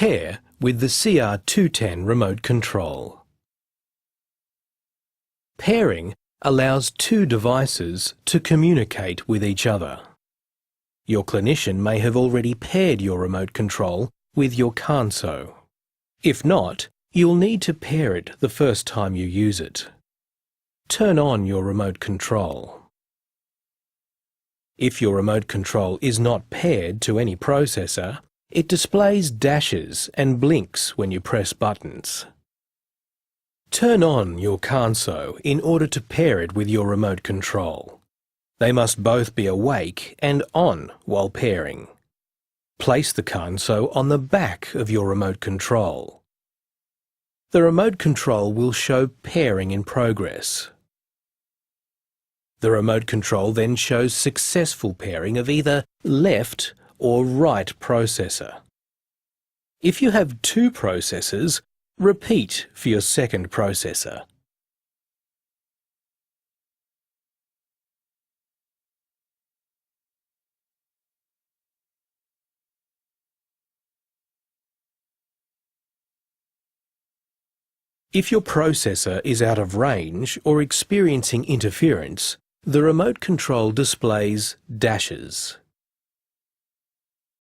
Pair with the CR210 remote control. Pairing allows two devices to communicate with each other. Your clinician may have already paired your remote control with your Kanso. If not, you'll need to pair it the first time you use it. Turn on your remote control. If your remote control is not paired to any processor, it displays dashes and blinks when you press buttons. Turn on your Kanso in order to pair it with your remote control. They must both be awake and on while pairing. Place the Kanso on the back of your remote control. The remote control will show pairing in progress. The remote control then shows successful pairing of either left or right processor. If you have two processors, repeat for your second processor. If your processor is out of range or experiencing interference, the remote control displays dashes.